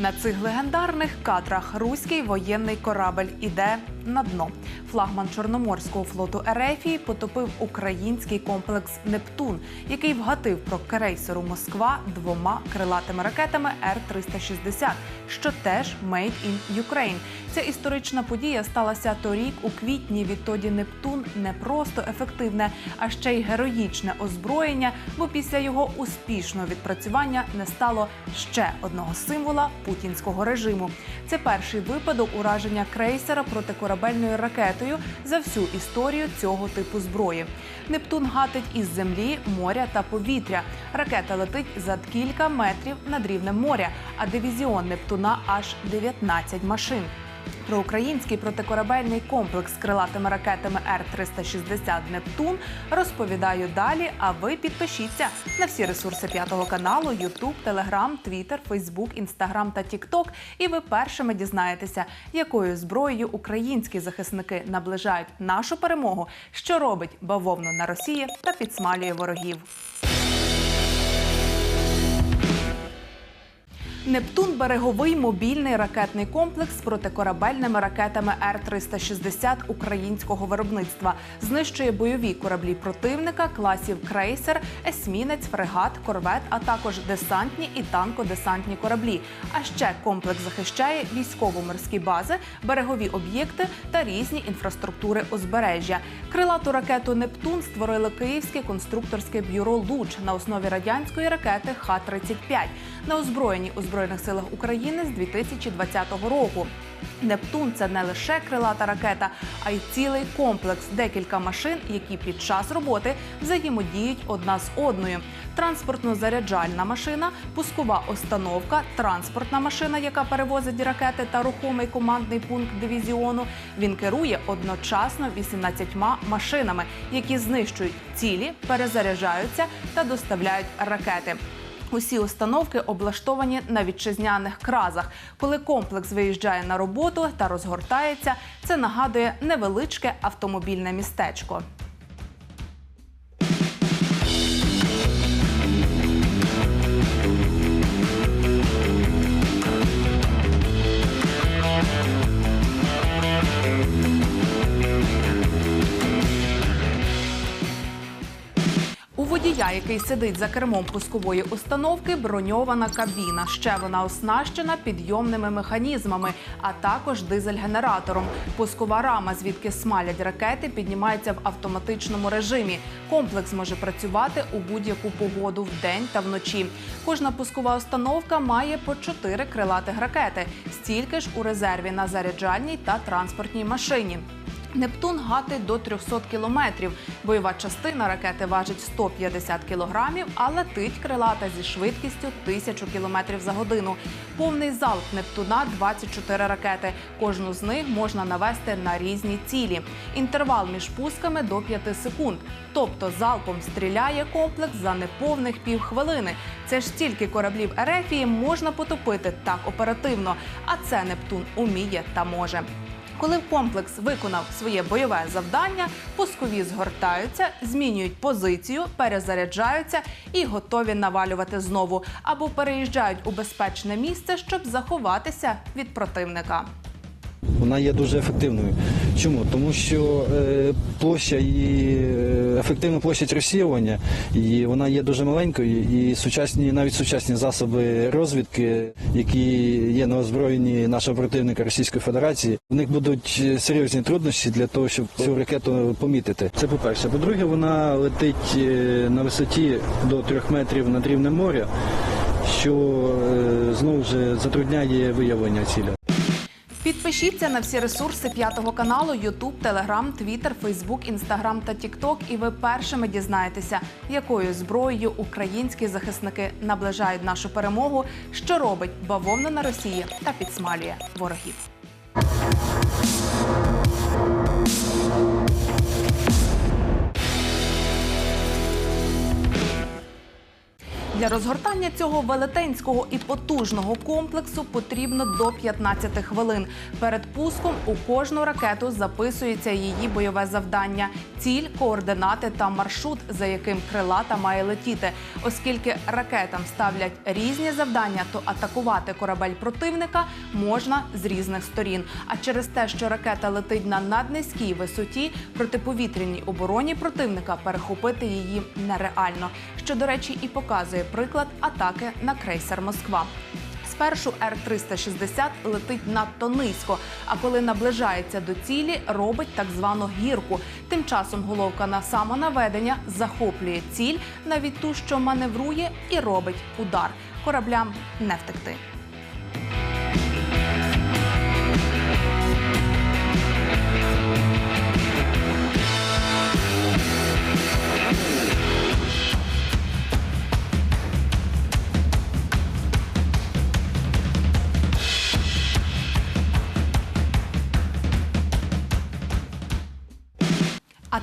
На цих легендарних кадрах руський воєнний корабель іде на дно. Флагман Чорноморського флоту Ерефії потопив український комплекс Нептун, який вгатив про крейсеру Москва двома крилатими ракетами Р-360, що теж «Made in Ukraine». Ця історична подія сталася торік у квітні. Відтоді Нептун не просто ефективне, а ще й героїчне озброєння, бо після його успішного відпрацювання не стало ще одного символа путінського режиму. Це перший випадок ураження крейсера протикорабельною ракетою за всю історію цього типу зброї. Нептун гатить із землі, моря та повітря. Ракета летить за кілька метрів над рівнем моря, а дивізіон Нептуна аж 19 машин. Про український протикорабельний комплекс з крилатими ракетами Р-360 Нептун розповідаю далі. А ви підпишіться на всі ресурси п'ятого каналу: Ютуб, Телеграм, Твіттер, Фейсбук, Інстаграм та Тікток. І ви першими дізнаєтеся, якою зброєю українські захисники наближають нашу перемогу, що робить бавовну на Росії та підсмалює ворогів. Нептун береговий мобільний ракетний комплекс з протикорабельними ракетами Р-360 українського виробництва. Знищує бойові кораблі противника класів крейсер, есмінець, фрегат, корвет, а також десантні і танкодесантні кораблі. А ще комплекс захищає військово-морські бази, берегові об'єкти та різні інфраструктури узбережжя. Крилату ракету Нептун створили Київське конструкторське бюро Луч на основі радянської ракети Х-35 на озброєнні у збройних силах України з 2020 року. Нептун це не лише крилата ракета, а й цілий комплекс, декілька машин, які під час роботи взаємодіють одна з одною. Транспортно-заряджальна машина, пускова установка, транспортна машина, яка перевозить ракети та рухомий командний пункт дивізіону. Він керує одночасно 18 машинами, які знищують цілі, перезаряджаються та доставляють ракети. Усі установки облаштовані на вітчизняних кразах. Коли комплекс виїжджає на роботу та розгортається, це нагадує невеличке автомобільне містечко. Який сидить за кермом пускової установки, броньована кабіна. Ще вона оснащена підйомними механізмами, а також дизель-генератором. Пускова рама, звідки смалять ракети, піднімається в автоматичному режимі. Комплекс може працювати у будь-яку погоду вдень та вночі. Кожна пускова установка має по чотири крилатих ракети, стільки ж у резерві на заряджальній та транспортній машині. Нептун гатить до 300 кілометрів. Бойова частина ракети важить 150 кілограмів, а летить крилата зі швидкістю 1000 кілометрів за годину. Повний залп Нептуна 24 ракети. Кожну з них можна навести на різні цілі. Інтервал між пусками до 5 секунд. Тобто залпом стріляє комплекс за неповних півхвилини. Це ж стільки кораблів Ерефії можна потопити так оперативно. А це Нептун уміє та може. Коли комплекс виконав своє бойове завдання, пускові згортаються, змінюють позицію, перезаряджаються і готові навалювати знову або переїжджають у безпечне місце, щоб заховатися від противника. Вона є дуже ефективною. Чому? Тому що е, площа і е, ефективна площадь розсіювання, і вона є дуже маленькою, і сучасні, навіть сучасні засоби розвідки, які є на озброєнні нашого противника Російської Федерації, в них будуть е, серйозні труднощі для того, щоб цю ракету помітити. Це по-перше. По-друге, вона летить на висоті до трьох метрів над рівнем моря, що знову ж затрудняє виявлення цілі. Підпишіться на всі ресурси п'ятого каналу: YouTube, Telegram, Twitter, Facebook, Instagram та TikTok, і ви першими дізнаєтеся, якою зброєю українські захисники наближають нашу перемогу, що робить бавовна на Росії та підсмалює ворогів. Для розгортання цього велетенського і потужного комплексу потрібно до 15 хвилин. Перед пуском у кожну ракету записується її бойове завдання, ціль, координати та маршрут, за яким крилата має летіти. Оскільки ракетам ставлять різні завдання, то атакувати корабель противника можна з різних сторін. А через те, що ракета летить на наднизькій висоті, протиповітряній обороні противника перехопити її нереально. Що, до речі, і показує приклад атаки на крейсер Москва. Спершу Р-360 летить надто низько, а коли наближається до цілі, робить так звану гірку. Тим часом головка на самонаведення захоплює ціль, навіть ту, що маневрує, і робить удар. Кораблям не втекти.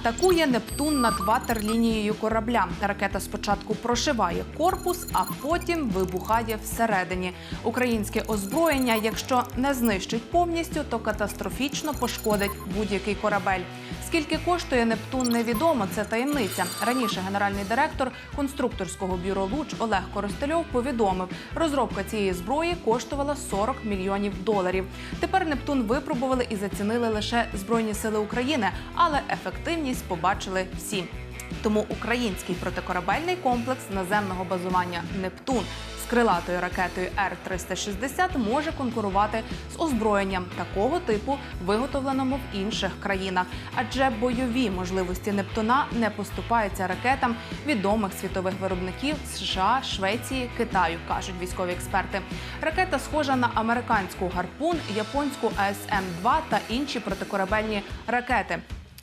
Атакує Нептун над ватерлінією корабля. Ракета спочатку прошиває корпус, а потім вибухає всередині. Українське озброєння, якщо не знищить повністю, то катастрофічно пошкодить будь-який корабель. Скільки коштує Нептун, невідомо. Це таємниця. Раніше генеральний директор конструкторського бюро Луч Олег Коростельов повідомив, розробка цієї зброї коштувала 40 мільйонів доларів. Тепер Нептун випробували і зацінили лише збройні сили України, але ефективність побачили всі. Тому український протикорабельний комплекс наземного базування Нептун з крилатою ракетою Р-360 може конкурувати з озброєнням такого типу, виготовленому в інших країнах. Адже бойові можливості Нептуна не поступаються ракетам відомих світових виробників США, Швеції, Китаю, кажуть військові експерти. Ракета схожа на американську гарпун, японську АСМ-2 та інші протикорабельні ракети.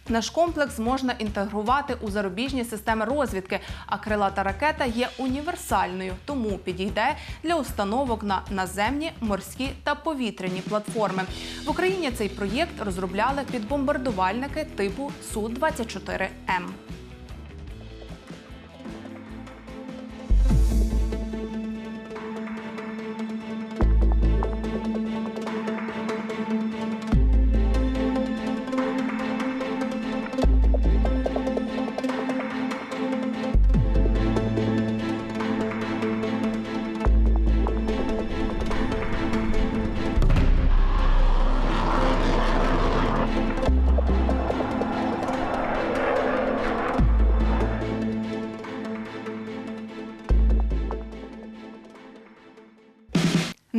Наш комплекс можна інтегрувати у зарубіжні системи розвідки, а крилата ракета є універсальною, тому підійде для установок на наземні, морські та повітряні платформи. В Україні цей проєкт розробляли під бомбардувальники типу Су-24М.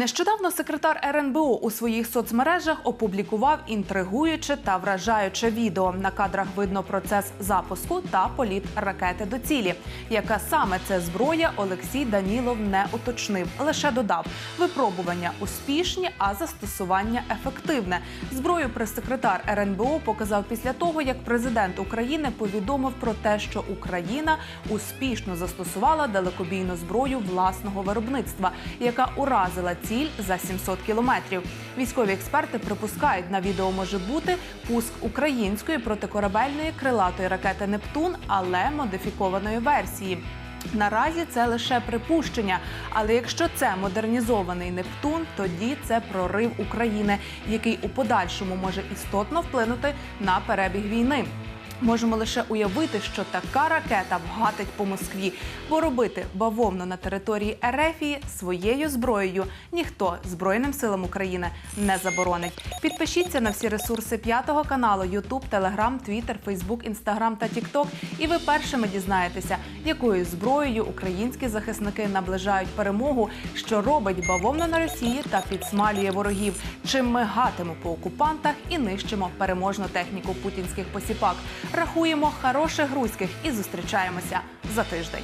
Нещодавно секретар РНБО у своїх соцмережах опублікував інтригуюче та вражаюче відео. На кадрах видно процес запуску та політ ракети до цілі. Яка саме це зброя, Олексій Данілов не уточнив. Лише додав випробування успішні, а застосування ефективне. Зброю прес-секретар РНБО показав після того, як президент України повідомив про те, що Україна успішно застосувала далекобійну зброю власного виробництва, яка уразила ціль за 700 кілометрів. Військові експерти припускають, на відео може бути пуск української протикорабельної крилатої ракети Нептун, але модифікованої версії. Наразі це лише припущення, але якщо це модернізований Нептун, тоді це прорив України, який у подальшому може істотно вплинути на перебіг війни. Можемо лише уявити, що така ракета вгатить по Москві, бо робити бавовну на території Ерефії своєю зброєю ніхто Збройним силам України не заборонить. Підпишіться на всі ресурси п'ятого каналу: YouTube, Telegram, Twitter, Facebook, Instagram та TikTok, і ви першими дізнаєтеся, якою зброєю українські захисники наближають перемогу, що робить бавовна на Росії та підсмалює ворогів. Чим ми гатимо по окупантах і нищимо переможну техніку путінських посіпак. Рахуємо хороших грузьких і зустрічаємося за тиждень.